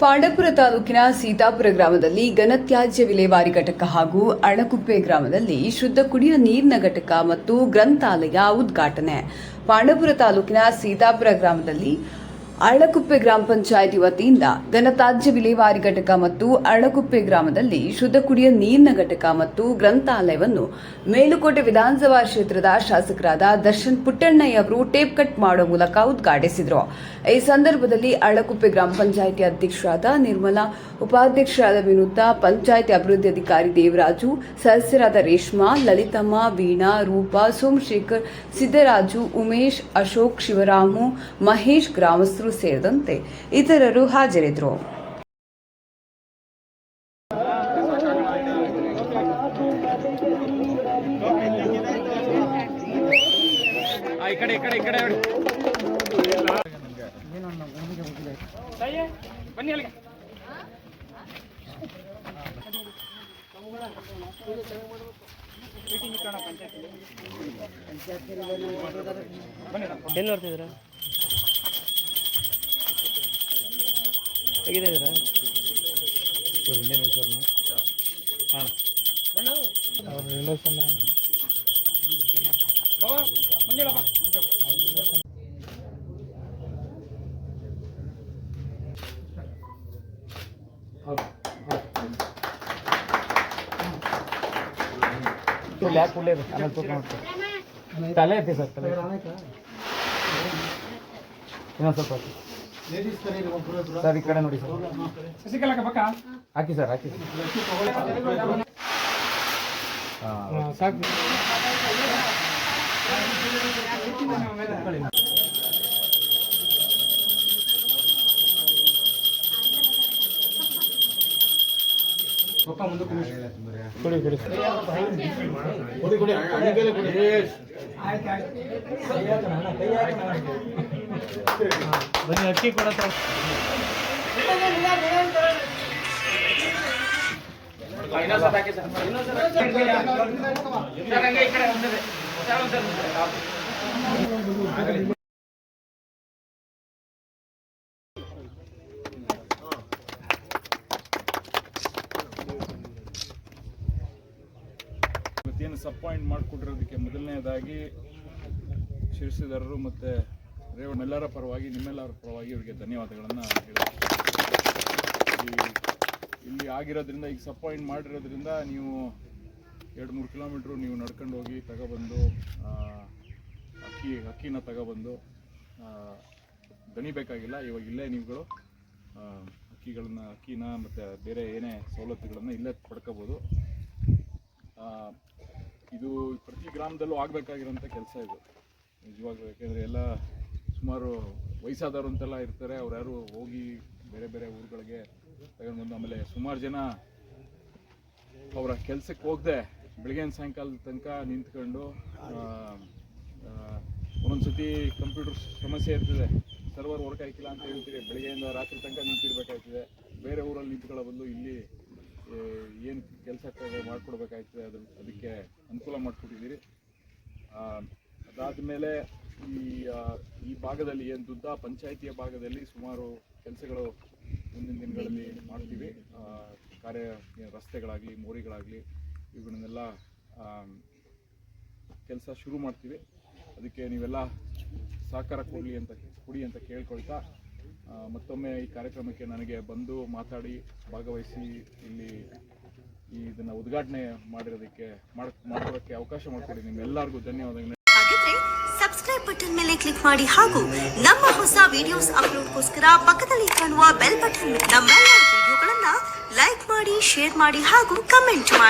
ಪಾಂಡಪುರ ತಾಲೂಕಿನ ಸೀತಾಪುರ ಗ್ರಾಮದಲ್ಲಿ ಘನತ್ಯಾಜ್ಯ ವಿಲೇವಾರಿ ಘಟಕ ಹಾಗೂ ಅಣಕುಪ್ಪೆ ಗ್ರಾಮದಲ್ಲಿ ಶುದ್ಧ ಕುಡಿಯುವ ನೀರಿನ ಘಟಕ ಮತ್ತು ಗ್ರಂಥಾಲಯ ಉದ್ಘಾಟನೆ. ಪಾಂಡಪುರ ತಾಲೂಕಿನ ಸೀತಾಪುರ ಗ್ರಾಮದಲ್ಲಿ ಅಳಕುಪ್ಪೆ ಗ್ರಾಮ ಪಂಚಾಯಿತಿ ವತಿಯಿಂದ ಘನತ್ಯಾಜ್ಯ ವಿಲೇವಾರಿ ಘಟಕ ಮತ್ತು ಅಳಕುಪ್ಪೆ ಗ್ರಾಮದಲ್ಲಿ ಶುದ್ಧ ಕುಡಿಯ ನೀರಿನ ಘಟಕ ಮತ್ತು ಗ್ರಂಥಾಲಯವನ್ನು ಮೇಲುಕೋಟೆ ವಿಧಾನಸಭಾ ಕ್ಷೇತ್ರದ ಶಾಸಕರಾದ ದರ್ಶನ್ ಪುಟ್ಟಣ್ಣಯ್ಯ ಅವರು ಟೇಪ್ ಕಟ್ ಮಾಡುವ ಮೂಲಕ ಉದ್ಘಾಟಿಸಿದರು. ಈ ಸಂದರ್ಭದಲ್ಲಿ ಅಳಕುಪ್ಪೆ ಗ್ರಾಮ ಪಂಚಾಯಿತಿ ಅಧ್ಯಕ್ಷರಾದ ನಿರ್ಮಲಾ, ಉಪಾಧ್ಯಕ್ಷರಾದ ವಿನುತಾ, ಪಂಚಾಯಿತಿ ಅಭಿವೃದ್ಧಿ ಅಧಿಕಾರಿ ದೇವರಾಜು, ಸದಸ್ಯರಾದ ರೇಷ್ಮಾ, ಲಲಿತಮ್ಮ, ವೀಣಾ, ರೂಪಾ, ಸೋಮಶೇಖರ್, ಸಿದ್ದರಾಜು, ಉಮೇಶ್, ಅಶೋಕ್, ಶಿವರಾಮು, ಮಹೇಶ್, ಗ್ರಾಮಸ್ಥರು ಸೇರಿದಂತೆ ಇತರರು ಹಾಜರಿದ್ದರು. ಆ, ಈ ಕಡೆ ಈ ಕಡೆ ಈ ಕಡೆ ನೋಡಿ. ತಾಯಿ, ಬನ್ನಿ ಅಲ್ಲಿಗೆ ಮೀಟಿಂಗ್ ಇಟ್ಟೋಣ ಪಂಚಾಯ್ತಿ ಬನ್ನಿ ನಾನು ಎಲ್ಲಿ ನೋಡ್ತಿದ್ದೀರಾ ಹೇಗಿದೆ ಇದ್ದೀರಾ ಅವ್ರ ರಿಲೇಷನ್ ಬಾಬಾ ಮಂಜುಳ ಬಾ ಮಂಜು ಬಾ. ಯಾಕೆ ಕುಳ್ಳೇದು ಆಮೇಲೆ ತೂಕ ಮಾಡ್ತೀವಿ ತಲೆ ಐತಿ ಸರ್, ತಲೆ ಇನ್ನೊಂದು ಸ್ವಲ್ಪ ಹಾಕಿ ಸರ್ ಈ ಕಡೆ ನೋಡಿ ಸರ್ ಶಶಿಕಲಾ ಪಕ್ಕ? ಹಾಕಿ ಸರ್ ಹಾಕಿ. ಹಾಂ ಸಾಕು ಕುಡಿ ಕುಡಿ ಬನ್ನಿ ಅಕ್ಕಿ ಕೊಡತ್ತ ಇನ್ನೊಂದು ಸ್ವಲ್ಪ ಮುಂದೆ ಕುಡಿ. ಕುಡಿ ಕುಡಿ. ಕುಡಿ ಸರ್, ಕುಡಿ ಈ ಕಡೆ ಒಂದಿದೆ. ಸರ್, ಒಂದ್ ಸ್ವಲ್ಪ. ಇವತ್ತೇನು ಸಪಾಯಿಂಟ್ ಮಾಡಿಕೊಟ್ಟಿರೋದಕ್ಕೆ ಮೊದಲನೇದಾಗಿ ಶಿರಸಿದಾರರು ಮತ್ತು ರೇವಣ್ಣೆಲ್ಲರ ಪರವಾಗಿ, ನಿಮ್ಮೆಲ್ಲರ ಪರವಾಗಿ ಇವರಿಗೆ ಧನ್ಯವಾದಗಳನ್ನು ಹೇಳಿ ಇಲ್ಲಿ ಆಗಿರೋದ್ರಿಂದ, ಈಗ ಸಪಾಯಿಂಟ್ ಮಾಡಿರೋದ್ರಿಂದ ನೀವು ಎರಡು ಮೂರು ಕಿಲೋಮೀಟ್ರು ನೀವು ನಡ್ಕೊಂಡು ಹೋಗಿ ತಗೊಬಂದು ಅಕ್ಕಿ, ಅಕ್ಕಿನ ತಗೊಬಂದು ದಣಿಬೇಕಾಗಿಲ್ಲ ಇವಾಗ ಇಲ್ಲೇ ನೀವುಗಳು ಅಕ್ಕಿಗಳನ್ನ, ಅಕ್ಕಿನ ಮತ್ತು ಬೇರೆ ಏನೇ ಸವಲತ್ತುಗಳನ್ನು ಇಲ್ಲೇ ಪಡ್ಕೋಬೋದು. ಇದು ಪ್ರತಿ ಗ್ರಾಮದಲ್ಲೂ ಆಗಬೇಕಾಗಿರೋಂಥ ಕೆಲಸ ಇದು. ನಿಜವಾಗ್ಲೂ, ಯಾಕೆಂದರೆ ಎಲ್ಲ ಸುಮಾರು ವಯಸ್ಸಾದವರು ಅಂತೆಲ್ಲ ಇರ್ತಾರೆ. ಅವ್ರು ಯಾರು ಹೋಗಿ ಬೇರೆ ಬೇರೆ ಊರುಗಳಿಗೆ ತಗೊಂಡು ಬಂದು ಆಮೇಲೆ ಸುಮಾರು ಜನ ಅವರ ಕೆಲಸಕ್ಕೆ ಹೋಗದೆ ಬೆಳಗ್ಗೆ ಸಾಯಂಕಾಲದ ತನಕ ನಿಂತ್ಕೊಂಡು ಒಂದೊಂದ್ಸತಿ ಕಂಪ್ಯೂಟರ್ ಸಮಸ್ಯೆ ಇರ್ತದೆ. ಸರ್ವರ್ ವರ್ಕ್ ಆಯ್ತಿಲ್ಲ ಅಂತ ಹೇಳ್ತೀವಿ ಬೆಳಗ್ಗೆಯಿಂದ ರಾತ್ರಿ ತನಕ ನಿಂತಿರ್ಬೇಕಾಯ್ತದೆ. ಬೇರೆ ಊರಲ್ಲಿ ನಿಂತ್ಕೊಳ್ಳೋ ಬದಲು ಇಲ್ಲಿ ಏನು ಕೆಲಸ ಮಾಡಿಕೊಡ್ಬೇಕಾಗ್ತದೆ ಅದು ಅದಕ್ಕೆ ಅನುಕೂಲ ಮಾಡಿಕೊಟ್ಟಿದ್ದೀರಿ. ಅದಾದಮೇಲೆ ಈ ಈ ಭಾಗದಲ್ಲಿ ಏನು ದುದ್ದ ಪಂಚಾಯಿತಿಯ ಭಾಗದಲ್ಲಿ ಸುಮಾರು ಕೆಲಸಗಳು ಮುಂದಿನ ದಿನಗಳಲ್ಲಿ ಮಾಡ್ತೀವಿ. ಕಾರ್ಯ ರಸ್ತೆಗಳಾಗಲಿ, ಮೋರಿಗಳಾಗಲಿ, ಇವುಗಳನ್ನೆಲ್ಲ ಕೆಲಸ ಶುರು ಮಾಡ್ತೀವಿ. ಅದಕ್ಕೆ ನೀವೆಲ್ಲ ಸಹಕಾರ ಕೊಡಲಿ ಅಂತ, ಕೊಡಿ ಅಂತ ಕೇಳ್ಕೊಳ್ತಾ ಮತ್ತೊಮ್ಮೆ ಈ ಕಾರ್ಯಕ್ರಮಕ್ಕೆ ನನಗೆ ಬಂದು ಮಾತಾಡಿ ಭಾಗವಹಿಸಿ ಇಲ್ಲಿ ಈ ಇದನ್ನ ಉದ್ಘಾಟನೆ ಮಾಡಿರೋದಕ್ಕೆ ಮಾಡ್ ಮಾಡೋದಕ್ಕೆ ಅವಕಾಶ ಮಾಡಿಕೊಡಿ ನಿಮ್ಮೆಲ್ಲರಿಗೂ ಧನ್ಯವಾದಗಳು. ಸಬ್ಸ್ಕ್ರೈಬ್ ಬಟನ್ ಮೇಲೆ ಕ್ಲಿಕ್ ಮಾಡಿ ಹಾಗೂ ನಮ್ಮ ಹೊಸ ವಿಡಿಯೋಸ್ ಅಪ್ಲೋಡ್ಗೋಸ್ಕರ ಪಕ್ಕದಲ್ಲಿ ಕಾಣುವ ಬೆಲ್ ಬಟನ್ ನಮ್ಮೆಲ್ಲ ವಿಡಿಯೋಗಳನ್ನ ಲೈಕ್ ಮಾಡಿ ಶೇರ್ ಮಾಡಿ ಹಾಗೂ ಕಮೆಂಟ್ ಮಾಡಿ.